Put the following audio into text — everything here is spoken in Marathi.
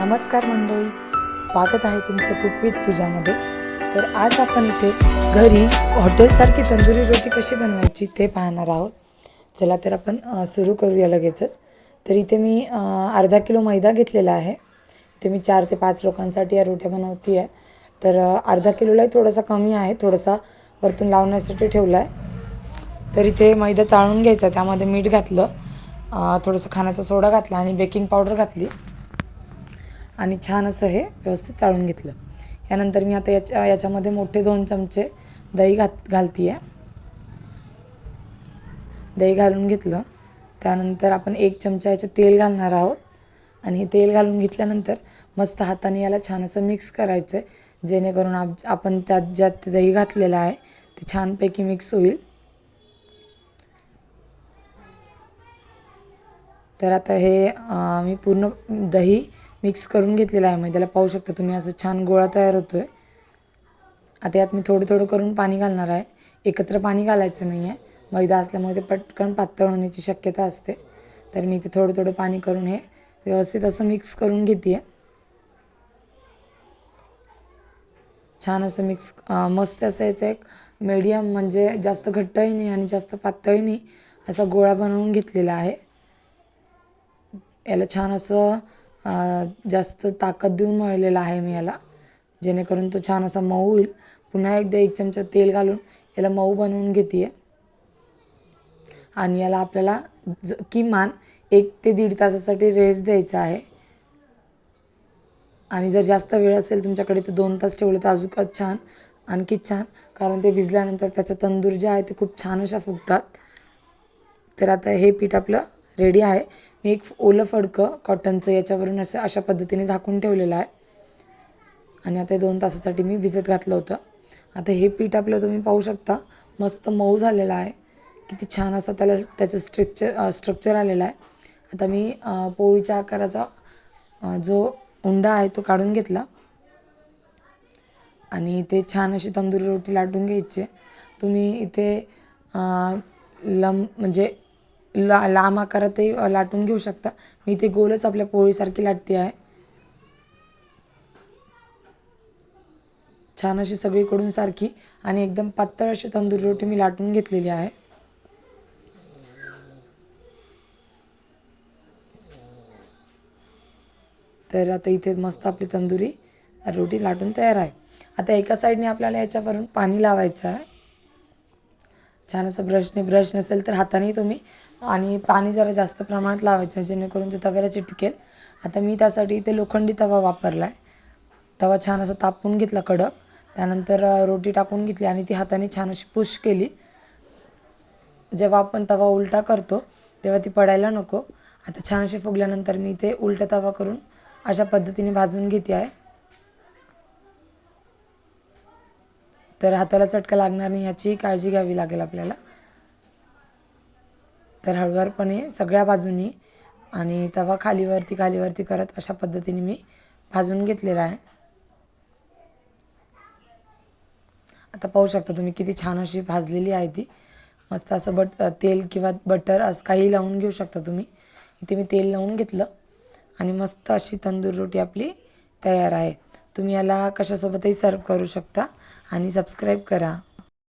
नमस्कार मंडळी. स्वागत आहे तुमचं कुक विथ पूजामध्ये तर आज आपण इथे घरी हॉटेलसारखी तंदुरी रोटी कशी बनवायची ते पाहणार आहोत. चला तर आपण सुरू करूया लगेचच. तर इथे मी अर्धा किलो मैदा घेतलेला आहे. इथे मी चार ते पाच लोकांसाठी या रोट्या बनवती आहे तर अर्धा किलोलाही थोडासा कमी आहे. थोडासा वरतून लावण्यासाठी ठेवला आहे तर इथे मैदा चाळून घ्यायचा. त्यामध्ये मीठ घातलं. थोडंसं खाण्याचा सोडा घातला आणि बेकिंग पावडर घातली. आणि छान असं हे व्यवस्थित चाळून घेतलं. यानंतर मी आता याच्या याच्यामध्ये मोठे दोन चमचे दही घात घालती आहे दही घालून घेतलं. त्यानंतर आपण एक चमचा याचं तेल घालणार आहोत. आणि हे तेल घालून घेतल्यानंतर मस्त हाताने याला छान असं मिक्स करायचं आहे जेणेकरून आप आपण त्यात ज्यात दही घातलेलं आहे ते छानपैकी मिक्स होईल. तर आता हे मी पूर्ण दही मिक्स करून घेतलेला आहे. मैद्याला पाहू शकता तुम्ही असं छान गोळा तयार होतो आहे आता यात मी थोडं थोडं करून पाणी घालणार आहे. एकत्र पाणी घालायचं नाही आहे मैदा असल्यामुळे ते पटकन पातळ होण्याची शक्यता असते. तर मी इथे थोडं थोडं पाणी करून हे व्यवस्थित असं मिक्स करून घेते आहे छान असं मिक्स मस्त असं याचं एक मीडियम म्हणजे जास्त घट्टही नाही आणि जास्त पातळही नाही असा गोळा बनवून घेतलेला आहे. याला छान असं जास्त ताकद देऊन मळलेला आहे मी याला. जेणेकरून तो छान असा मऊ होईल. पुन्हा एकदा एक चमचा तेल घालून याला मऊ बनवून घेते आहे आणि याला आपल्याला ज किमान एक ते दीड तासासाठी रेस्ट द्यायचा आहे. आणि जर जास्त वेळ असेल तुमच्याकडे तर दोन तास ठेवलं तर अजूकच छान आणखी छान. कारण ते भिजल्यानंतर त्याच्या तंदूर जे आहे ते खूप छान अशा फुगतात. तर आता हे पीठ आपलं रेडी आहे. मी एक ओलं फडकं कॉटनचं याच्यावरून असं अशा पद्धतीने झाकून ठेवलेलं आहे. आणि आता दोन तासासाठी मी भिजत घातलं होतं. आता हे पीठ आपलं तुम्ही पाहू शकता. मस्त मऊ झालेलं आहे. किती छान असं त्याला त्याचं स्ट्रक्चर स्ट्रक्चर आलेलं आहे. आता मी पोळीच्या आकाराचा जो उंडा आहे तो काढून घेतला. आणि इथे छान अशी तंदुरी रोटी लाटून घ्यायची तुम्ही इथे लम म्हणजे ला लांब आकारातही लाटून घेऊ शकता. मी इथे गोलच आपल्या पोळीसारखी लाटते आहे. छान अशी सगळीकडून सारखी आणि एकदम पातळ अशी तंदुरी रोटी मी लाटून घेतलेली आहे. तर आता इथे मस्त आपली तंदुरी रोटी लाटून तयार आहे. आता एका साईडने आपल्याला याच्यावरून पाणी लावायचं आहे. छान असं ब्रशने ब्रश नसेल तर हाताने तुम्ही आणि पाणी जरा जास्त प्रमाणात लावायचं जेणेकरून ते तव्याला चिटकेल. आता मी त्यासाठी इथे लोखंडी तवा वापरला आहे तवा छान असा तापून घेतला कडक. त्यानंतर रोटी टाकून घेतली आणि ती हाताने छान अशी पुश केली. जेव्हा आपण तवा उलटा करतो तेव्हा ती पडायला नको. आता छान अशी फुगल्यानंतर मी ते उलटा तवा करून अशा पद्धतीने भाजून घेते आहे. तर हाताला चटका लागणार नाही याची काळजी घ्यावी लागेल आपल्याला. तर हळूवारपणे सगळ्या बाजूनी आणि तवा खालीवरती खालीवरती करत अशा पद्धतीने मी भाजून घेतलेला आहे. आता पाहू शकता तुम्ही किती छान अशी भाजलेली आहे ती. मस्त असं बट तेल किंवा बटर असं काही लावून घेऊ शकता तुम्ही. इथे मी तेल लावून घेतलं आणि मस्त अशी तंदूर रोटी आपली तयार आहे. तुम्ही याला कशासोबतही सर्व करू शकता आणि सबस्क्राईब करा.